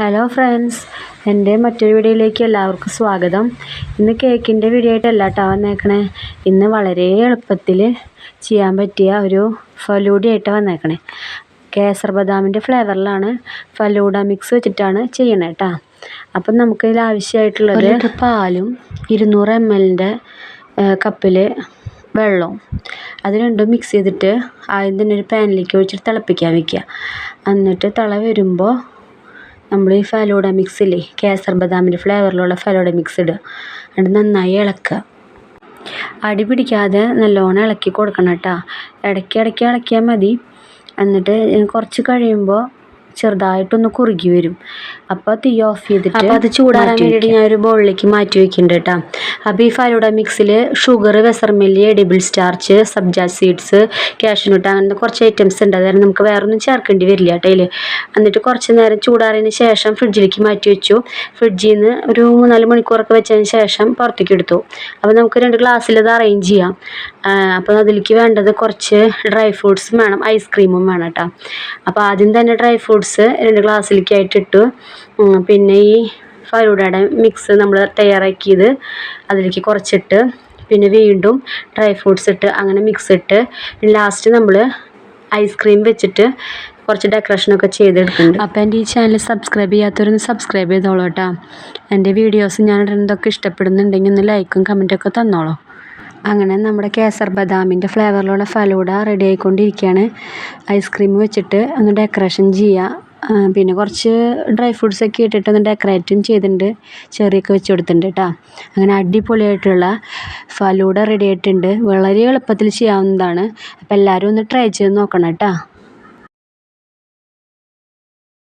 Hello friends എന്റെ മറ്റൊരു വീഡിയോയിലേക്ക് എല്ലാവർക്കും സ്വാഗതം. ഇന്ന് കേക്കിന്റെ വീഡിയോ ആയിട്ടല്ല കേട്ടോ വന്നേക്കണേ. ഇന്ന് വളരെ എളുപ്പത്തിൽ ചെയ്യാൻ പറ്റിയ ഒരു ഫലൂഡ ആയിട്ടാണ് വന്നേക്കണേ. കേസർ ബദാമിന്റെ ഫ്ലേവറിലാണ് ഫലൂഡ മിക്സ് വെച്ചിട്ടാണ് ചെയ്യണേ കേട്ടോ അപ്പം നമുക്ക് ഇതിൽ ആവശ്യമായിട്ടുള്ളത് പാലും ഇരുന്നൂറ് എം എല്ലിന്റെ കപ്പിൽ വെള്ളവും. അത് രണ്ടും മിക്സ് ചെയ്തിട്ട് ആദ്യം തന്നെ ഒരു പാനിലേക്ക് ഒഴിച്ചിട്ട് തിളപ്പിക്കാൻ വെക്കുക. എന്നിട്ട് തിള വരുമ്പോൾ നമ്മൾ ഈ ഫലൂഡ മിക്സ് ഇല്ലേ? കേസർ ബദാമിന്റെ ഫ്ലേവറിലുള്ള ഫലൂഡ മിക്സ് ഇടുക. എന്നിട്ട് നന്നായി ഇളക്കുക. അടി പിടിക്കാതെ നല്ലോണം ഇളക്കി കൊടുക്കണം കേട്ടോ. ഇടയ്ക്ക് ഇടയ്ക്ക് ഇളക്കിയാൽ മതി. എന്നിട്ട് കുറച്ച് കഴിയുമ്പോൾ ചെറുതായിട്ടൊന്ന് കുറുകി വരും. അപ്പോൾ തീ ഓഫ് ചെയ്തിട്ട് അപ്പോൾ അത് ചൂടാറാൻ വേണ്ടിയിട്ട് ഞാൻ ഒരു ബൗളിലേക്ക് മാറ്റി വയ്ക്കുന്നുണ്ട് കേട്ടോ അപ്പോൾ ഈ ഫലൂഡ മിക്സിൽ sugar vermicelli edible starch sabja seeds cashew nut അങ്ങനത്തെ കുറച്ച് ഐറ്റംസ് ഉണ്ട്. അതായത് നമുക്ക് വേറെ ഒന്നും ചേർക്കേണ്ടി വരില്ല കേട്ടോ അതിൽ എന്നിട്ട് കുറച്ച് നേരം ചൂടാറിയതിന് ശേഷം ഫ്രിഡ്ജിലേക്ക് മാറ്റി വെച്ചു. ഫ്രിഡ്ജിൽ നിന്ന് ഒരു മൂന്നാൽ മണിക്കൂറൊക്കെ വെച്ചതിന് ശേഷം പുറത്തേക്ക് എടുത്തു. അപ്പോൾ നമുക്ക് രണ്ട് ഗ്ലാസ്സിൽ അത് അറേഞ്ച് ചെയ്യാം. അപ്പോൾ അതിലേക്ക് വേണ്ടത് കുറച്ച് ഡ്രൈ ഫ്രൂട്ട്സും വേണം. ഐസ്ക്രീമും വേണം കേട്ടോ അപ്പോൾ ആദ്യം തന്നെ ഡ്രൈ ഫ്രൂട്ട്സ് രണ്ട് ഗ്ലാസ്സിലേക്കായിട്ട് ഇട്ടു. പിന്നെ ഈ ഫലൂഡയുടെ മിക്സ് നമ്മൾ തയ്യാറാക്കിയത്. അതിലേക്ക് കുറച്ചിട്ട് പിന്നെ വീണ്ടും ഡ്രൈ ഫ്രൂട്ട്സ് ഇട്ട് അങ്ങനെ മിക്സ് ഇട്ട് പിന്നെ ലാസ്റ്റ് നമ്മൾ ഐസ്ക്രീം വെച്ചിട്ട് കുറച്ച് ഡെക്കറേഷനൊക്കെ ചെയ്തെടുക്കുന്നുണ്ട്. അപ്പോൾ എന്റെ ഈ ചാനൽ സബ്സ്ക്രൈബ് ചെയ്യാത്തവരൊന്ന് സബ്സ്ക്രൈബ് ചെയ്തോളൂ കേട്ടോ. എന്റെ വീഡിയോസ് ഞാൻ ഇടുന്നതൊക്കെ ഇഷ്ടപ്പെടുന്നുണ്ടെങ്കിൽ ഒന്ന് ലൈക്കും കമന്റൊക്കെ തന്നോളൂ. അങ്ങനെ നമ്മുടെ കേസർ ബദാമിന്റെ ഫ്ലേവറിലുള്ള ഫലൂഡ റെഡി ആയിക്കൊണ്ടിരിക്കുകയാണ്. ഐസ്ക്രീം വെച്ചിട്ട് ഒന്ന് ഡെക്കറേഷൻ ചെയ്യുക. പിന്നെ കുറച്ച് ഡ്രൈ ഫ്രൂട്ട്സ് ഒക്കെ ഇട്ടിട്ട് ഒന്ന് ഡെക്കറേറ്റും ചെയ്തിട്ടുണ്ട്. ചെറിയൊക്കെ വെച്ച് കൊടുത്തിട്ടുണ്ട് കേട്ടോ. അങ്ങനെ അടിപൊളിയായിട്ടുള്ള ഫലൂഡ റെഡി ആയിട്ടുണ്ട്. വളരെ എളുപ്പത്തിൽ ചെയ്യാവുന്നതാണ്. അപ്പോൾ എല്ലാവരും ഒന്ന് ട്രൈ ചെയ്ത് നോക്കണം കേട്ടോ.